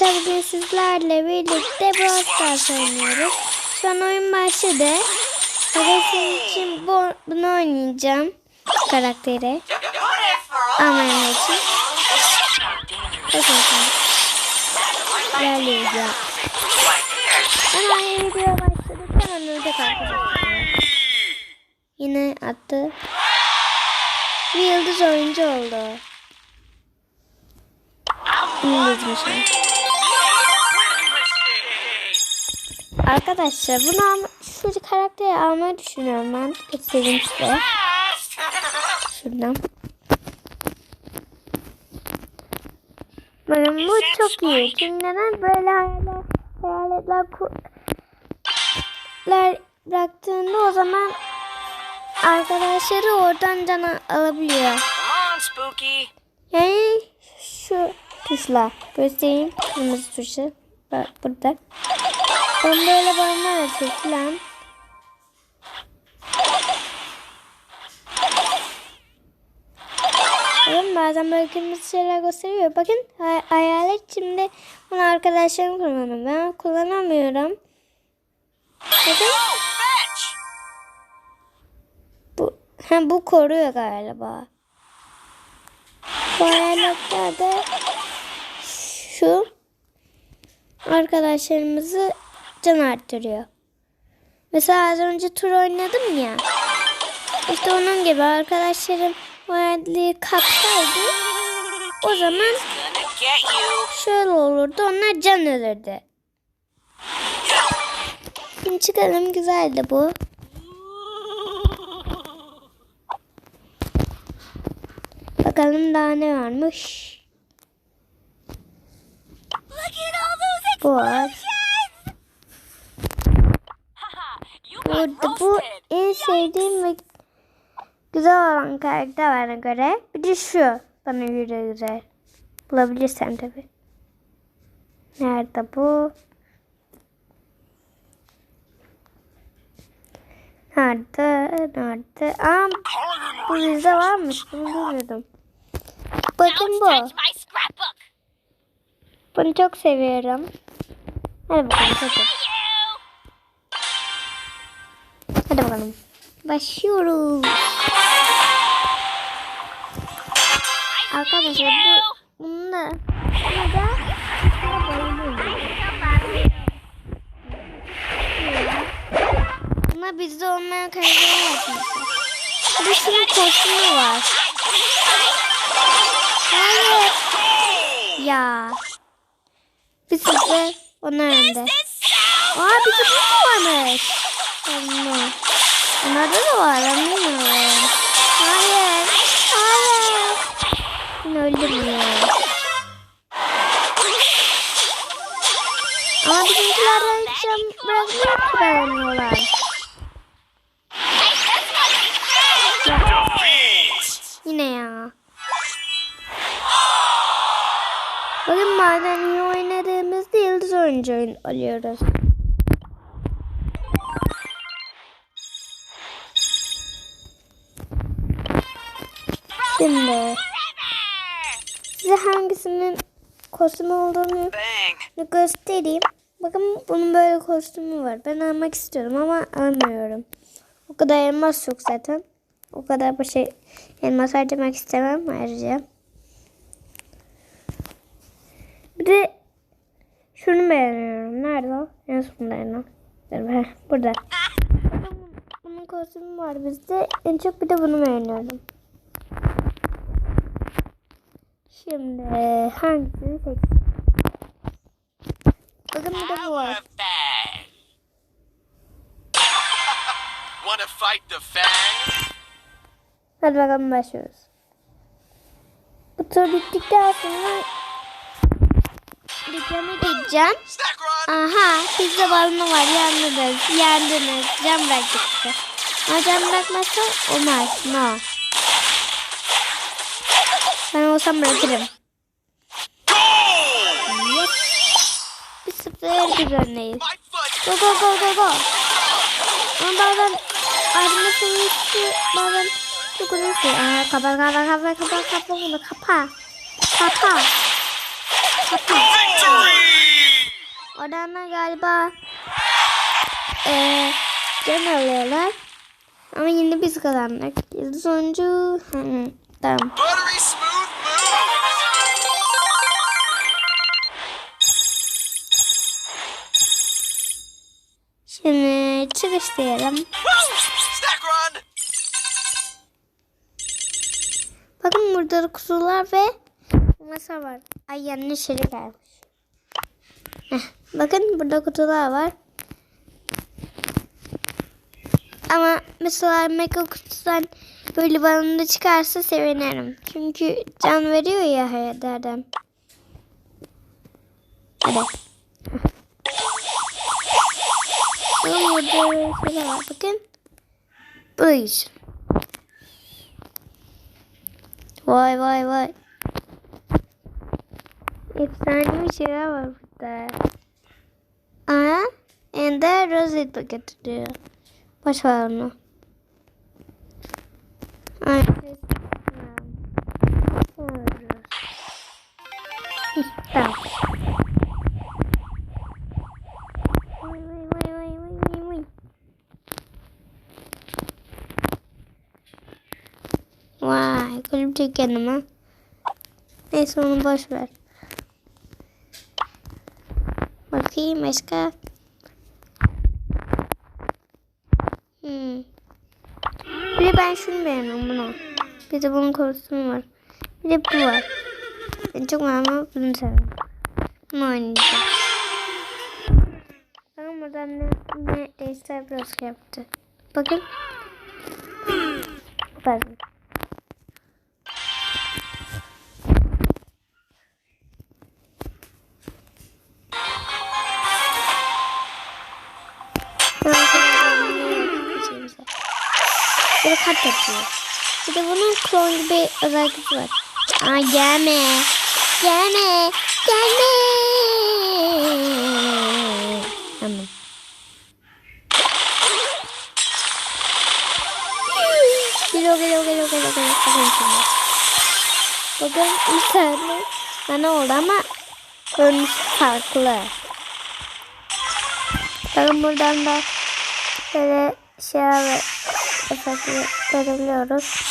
Arkadaşlar bugün sizlerle birlikte Brawl Stars oynuyoruz. Şu an oyun başladı. Hevesim için bu, bunu oynayacağım. Karakteri. Almanya için. Bakın şimdi. İlerleyeceğim. Hemen yeni video başladı. Hemen ölecek arkadaşlar. Yine attı. Bir yıldız oyuncu oldu. İngilizmiş. Arkadaşlar bunu alma, şu karakteri almayı düşünüyorum ben. Göstereyim size. Şuradan. Bakın bu çok iyi. Çünkü neden böyle hayalet, hayaletler kuler bıraktığında o zaman arkadaşları oradan cana alabiliyor. Yani şu tuşla göstereyim. Kırmızı tuşu. Bak burada. Ben böyle bağımlar atıyor falan. Bakın bazen böyle kırmızı şeyler gösteriyor. Bakın hay- hayalet şimdi bunu arkadaşlarım kullanıyor. Ben kullanamıyorum. Bakın bu, ha, bu koruyor galiba. Bu hayaletler de şu arkadaşlarımızı can arttırıyor. Mesela az önce tur oynadım ya. İşte onun gibi arkadaşlarım o hayaletliği kapsaydı o zaman şöyle olurdu onlar can ölürdü. Şimdi çıkalım güzeldi bu. Bakalım daha ne varmış. Bu var. Burada bu en sevdiğim ve güzel olan karakter bana göre. Bir de şu bana göre güzel. Bulabilirsem tabi. Nerede bu? Nerede? Nerede? Aa, bu bizde varmış. Bunu bilmiyordum. Bakın bu. Bunu çok seviyorum. Hadi bakalım. Hadi. Hadi bakalım. Başlıyoruz. Arkadaşlar bu bunu da bunu da Buna bizde olmayan karakter yapmışlar. Bir sürü kostümü var. Hayır. Ya. Bir sürü onlar önde. Aa bu mu varmış? Allah. Onlarda da var ben bilmiyorum. Hayır. Hayır. Yine öldüm ya. Ama bizimkilerden hiç can bırakmıyor ki dayanıyorlar. Yine ya. Bugün maden iyi oynadığımızda yıldız oyuncu oyun alıyoruz. Şimdi size hangisinin kostümü olduğunu göstereyim. Bakın bunun böyle kostümü var. Ben almak istiyorum ama almıyorum. O kadar elmas yok zaten. O kadar bir şey elmas harcamak istemem ayrıca. Bir de şunu beğeniyorum. Nerede o? En sondaydı. Burada. Bunun kostümü var bizde. En çok bir de bunu beğeniyorum. Şimdi hangisini seçeyim? Bakın bir de bu var. Wanna fight the Fang? Hadi bakalım başlıyoruz. Bu tur bittikten sonra dükkanı gideceğim. Aha pizza balonu var yandınız yandınız cam bıraktık. Ama cam bırakmazsa olmaz no. Olsam bırakırım. Bir sıfır bir öndeyiz. Go go go go go. Ama bazen ayrılmasını istiyor. Bazen çok uzun sürüyor. Aa, kapa kapa kapa kapa kapa bunu kapa. Kapa. Kapa. Oradan da galiba eee can alıyorlar. Ama yine biz kazandık. Yıldız oyuncu. Hı, tamam. Run. Bakın burada da kutular ve masa var. Ay yanlış yere gelmiş. Heh, bakın burada kutular var. Ama mesela mega kutudan böyle bana da çıkarsa sevinirim. Çünkü can veriyor ya hayatlardan. Hadi. Bakın burada şöyle var. Bakın. Bu da güzel. Vay vay vay. Efsane bir şeyler var burada. Aha. Ender rozet paketi diyor. Boş ver onu. Ay. Tamam. Vay gülümcek yanıma. Neyse onu boş ver. Bakayım başka. Hmm. Bir de ben şunu beğendim bunu. Bir de bunun kostümü var. Bir de bu var. Ben çok ama bunu seviyorum. Bunu oynayacağım. Bakın buradan ne, ne Değişler biraz yaptı. Bakın. Bakın. Kart yapıyor. Bir de bunun klon gibi özelliği var. Aa gelme. Gelme. Gelme. Tamam. Geliyor geliyor geliyor geliyor geliyor. Bakın şimdi. Bakın tane bana oldu ama görünüş farklı. Bakın buradan da böyle şeyler ve efektleri görebiliyoruz.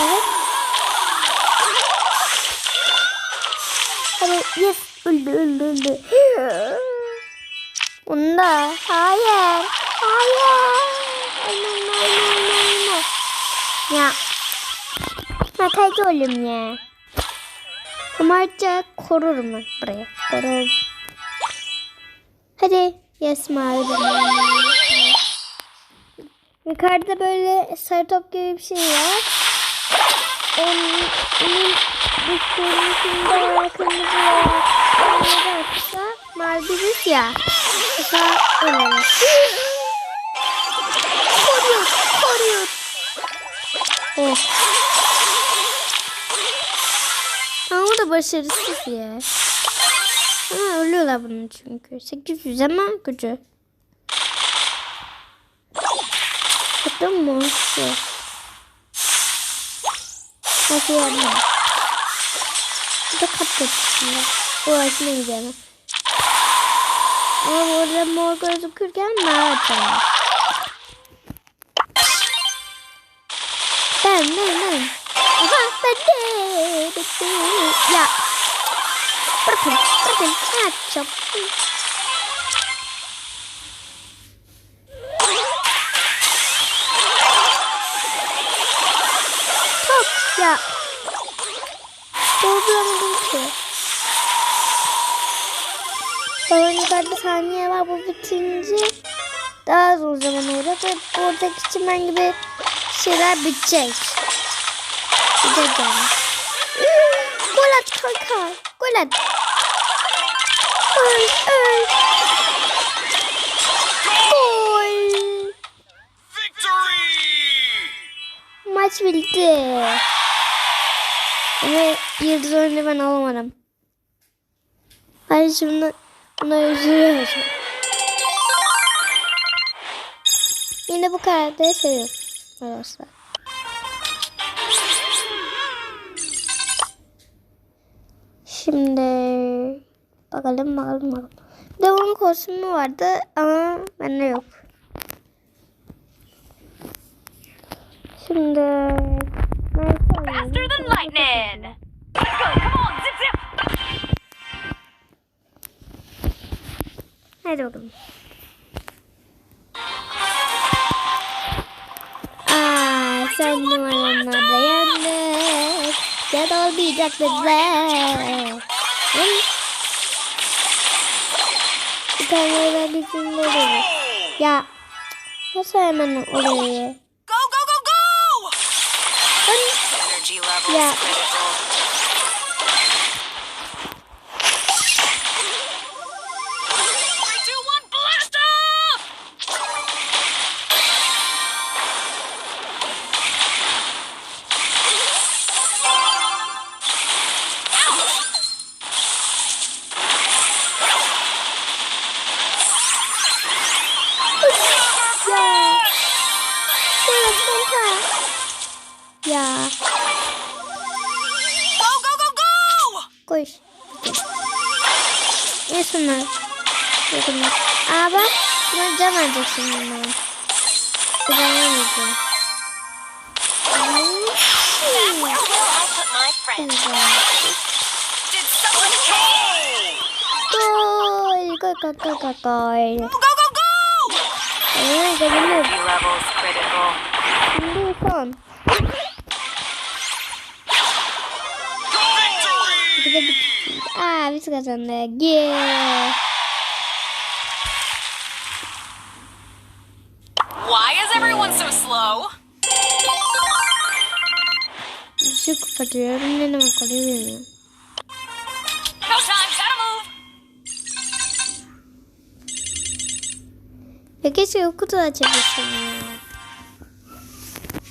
Evet. Hadi yes öldü öldü öldü. Bunda hayır hayır. Ölme ölme ölme. Ya. Mataycı oğlum ya. Umarca korurum ben buraya. Korurum. Hadi. Yes mavi. Yukarıda böyle sarı top gibi bir şey var. Onun, onun üstünde kırmızı veya kırmızı mavi bir ya. Mesela öyle. Koruyor, koruyor. Oh. Ama o da başarısız ya. Ama ölüyorlar bunun çünkü. 800 ama gücü. Yaptın mı? Yok. Nasıl yapma? Bu da kat yapısında. Uğraşma gidelim. Ama burada mor gözükürken mavi açalım. Ben ben ben. Aha ben de. de, de. Ya. Bırakın bırakın. Ne yapacağım? Top ya. Dolduramadım ki. Sonra yukarıda saniye var bu bitince daha uzun zaman olacak ve buradaki çimen gibi şeyler bitecek. Bitecek yani. Gol at kanka. Gol at. Öl öl. Gol. Maç bitti. Ama yıldız oyunu ben alamadım. Hadi şimdi buna üzülüyorum. Yine bu karakteri seviyorum. Arkadaşlar. Şimdi Bakalım bakalım bakalım. Bir de onun kostümü vardı ama bende yok. Şimdi. Faster than lightning. Hadi bakalım. Aa, sen numaranla dayandık. Ya da olmayacak bizler. Bir tane ben bizim oraya. Ya nasıl hemen oraya? Go go go go. Ben friend? Did someone Gol. Gol gol gol gol gol. Go go go go! Aa gol. Energy levels critical. Şimdi son. Victory! Bir de bir... Aa biz kazandık. Yeah. Why is everyone so slow? Şu kapatıyorum. Ne demek oluyor bilmiyorum. Ya keşke o kutu açabilsem ya.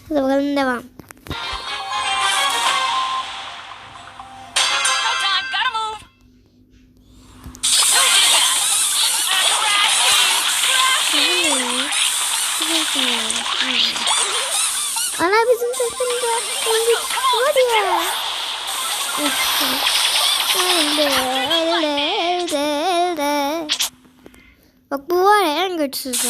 Hadi bakalım devam. Ne? Hmm. Ana bizim takımda oyuncu var ya. Elde, elde, elde, elde. Bak bu var ya en güçsüzü.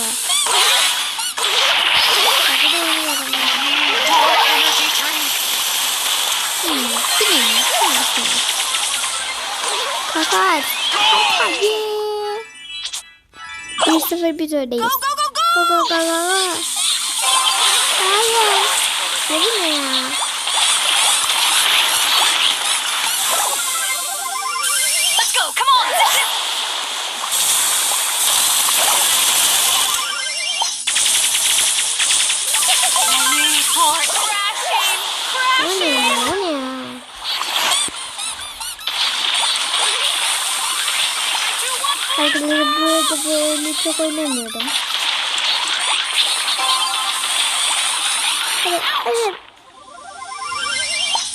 Kakat. Hadi. 1-0 biz öyleyiz. Go go go Go go! go go go go. Hayır. Ne bu ne ya? Burada bu oyunu çok oynamıyorum. Hadi, hadi.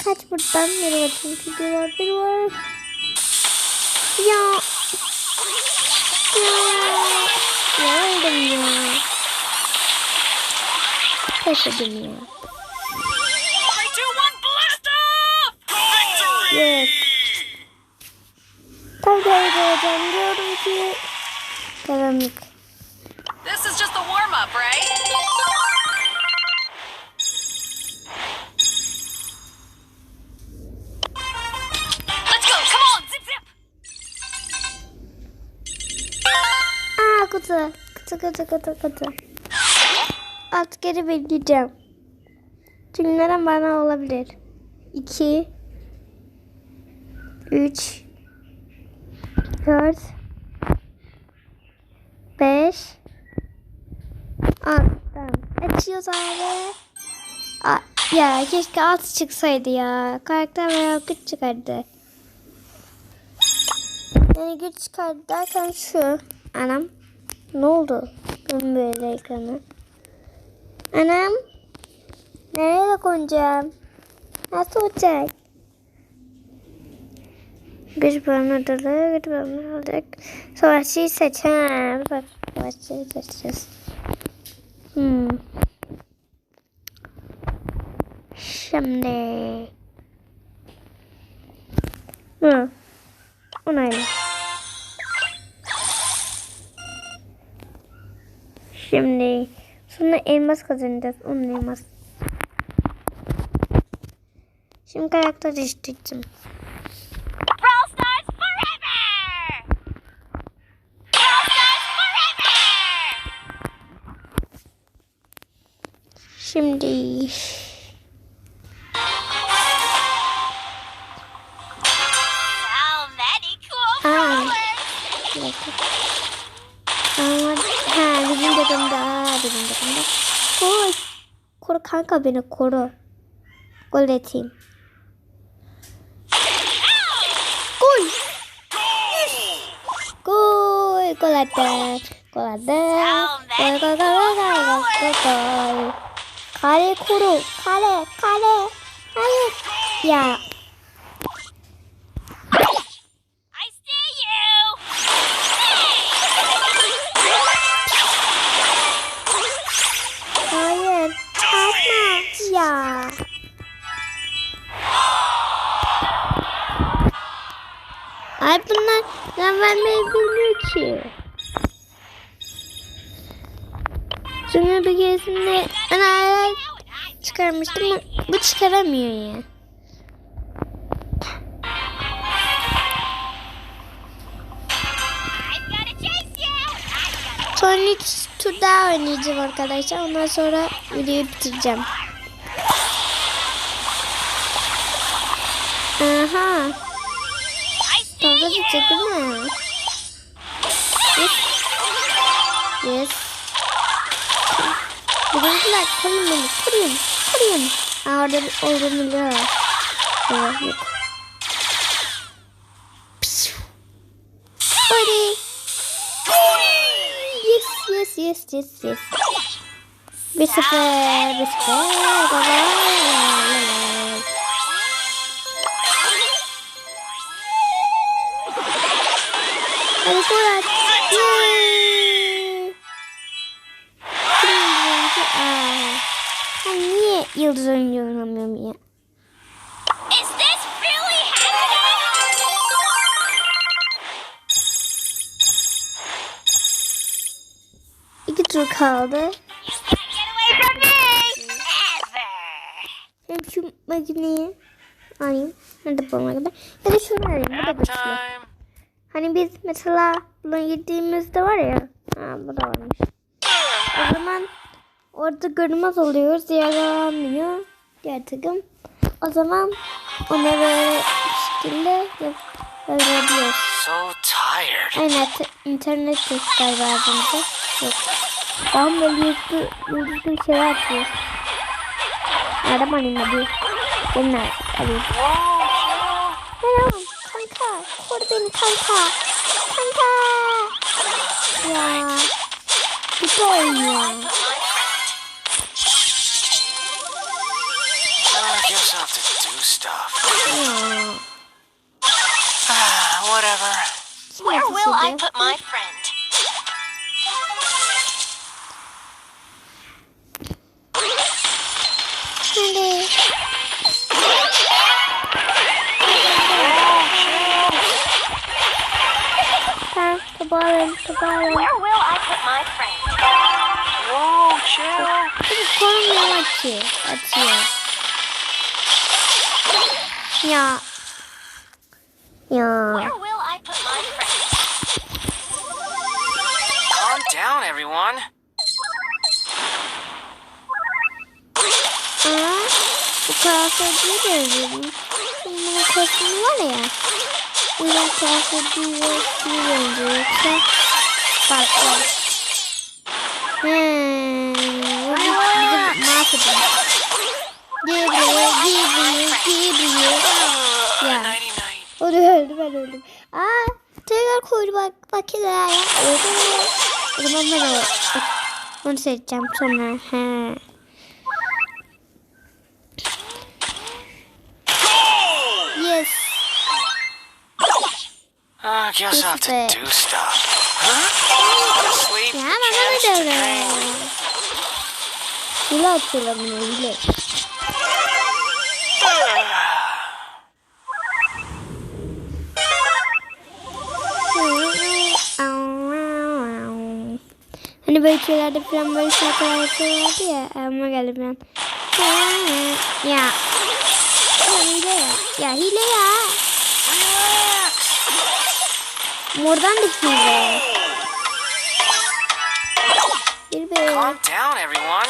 Kaç buradan var çünkü biri var biri var. Ya. Ya. Ya öldüm ya. Edin ya. three, Kutu kutu. Alt geri bekleyeceğim. Çünkü neden bana olabilir? 2 3 4 5 6 Tamam. Açıyoruz abi. Aa, ya keşke alt çıksaydı ya. Karakter veya güç çıkardı. Yani güç çıkardı derken şu. Anam. Ne oldu? Ben böyle ekranı. Anam. Nereye koyacağım? Nasıl olacak? Bir bölüm ödülü, bir bölüm aldık. Savaşçıyı seç. Ha, bak savaşçıyı seçeceğiz. Hmm. Şimdi. Hı. Onayla. Şimdi sonra elmas kazanacağız. Onun elmas. Şimdi karakter değiştireceğim. Kanka beni koru. Gol atayım. Gol. Gol. Gol attı. Gol attı. Gol gol gol gol gol gol gol. Kale koru. Kale kale. Hayır. Ya çıkarmıştım bu çıkaramıyor ya. Son üç daha oynayacağım arkadaşlar. Ondan sonra videoyu bitireceğim. Aha. Dalga geçecek değil mi? Yes. Yes. Bizimkiler koruyun beni. Koruyun. Koruyun. Aa, orada bir olduğunu biliyor. Evet, yok. Pişu. Hadi. Yes, yes, yes, yes, yes. Bir sıfır, yıldız oyuncu oynamıyorum ya? Is this really happening? İki tur kaldı. Hem şu makineyi alayım. Nerede bu makine? Ya da şunu alayım. Bu da güçlü. Hani biz mesela buna gittiğimizde var ya. Ha bu da varmış. Orada görünmez oluyoruz. Yaralanmıyor. Diğer takım. O zaman ona böyle bir şekilde yap yapabiliyoruz. So tired. Aynen te- internet yok galiba ağzımda. Yok. Ben böyle yüzlü, yüzlü bir şeyler atıyor. Adam alayım hadi. Gelin alayım. Merhaba kanka. Koru beni kanka. Kanka. Ya. Kötü oynuyor. Uh, stuff. Ah, whatever. Where will I put my friend? Kıyafetliği de özledim. Şimdi bunun kostümü var ya. Bu yüzden üstüne benziyor. Yoksa farklı. Hmm, bu bizi mahvedin. Uh, Yeah. nighty night. O da öldü, ben öldüm. Aa, tekrar koydu bak, bak ya. Öldü. O zaman ben o. Onu seçeceğim sonra. He. Uh, guess have to do stuff. Huh? Sleep. Ya bana da öyle. Hile atıyorlar buna hile. Hani böyle şeylerde falan böyle şarkılar yapıyorlardı ya. Ama geldi ben. Ya. Ya hile ya. Ya hile ya. Mordan da hile. Bir be. Calm down, everyone.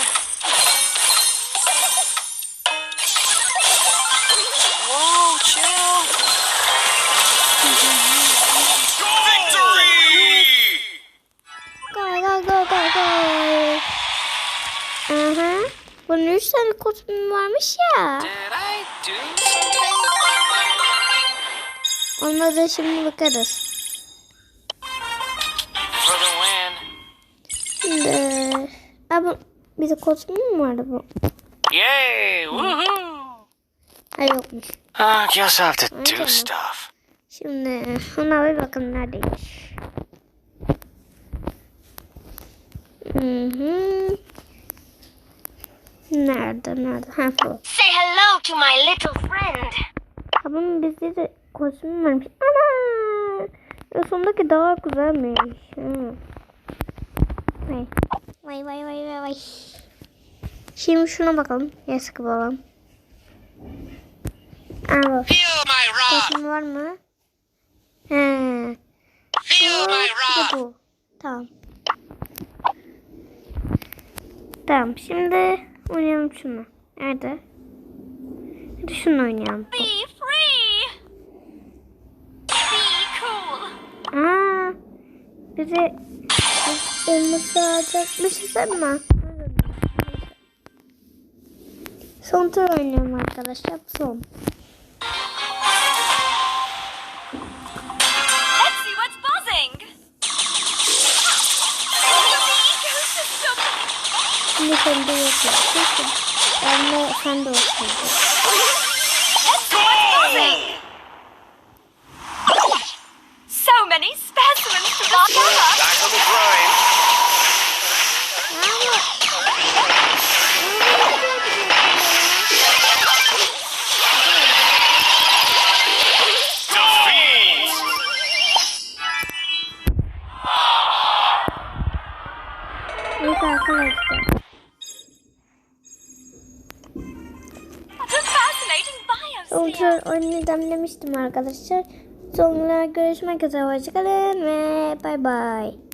Whoa, chill. Go go go go go. Aha. Bunun üç tane kostüm varmış ya. Did I do something? Ona da şimdi bakarız. Abi bize kostüm mü vardı bu? Yay! Woohoo! Ha yokmuş. Guess I have to do stuff. Şimdi ona bir bakalım neredeymiş. Hı hı. Nerede nerede? Ha bu. Say hello to my little friend. Bunun bizde de kostüm varmış. Ana! Sondaki daha güzelmiş. Hı. Vay. Vay vay vay vay vay. Şimdi şuna bakalım. Yaskı babam. Aa! Kostüm var mı? He. Wrath! bu. Tamam. Tamam şimdi oynayalım şunu. Nerede? Hadi şunu oynayalım. Be free. Be cool. Aa, bize biz elması alacakmışız ama. Son tur oynuyorum arkadaşlar. Son. Şimdi sen de yok de sen de olsun. demiştim arkadaşlar. Sonra görüşmek üzere. Hoşçakalın ve bay bay.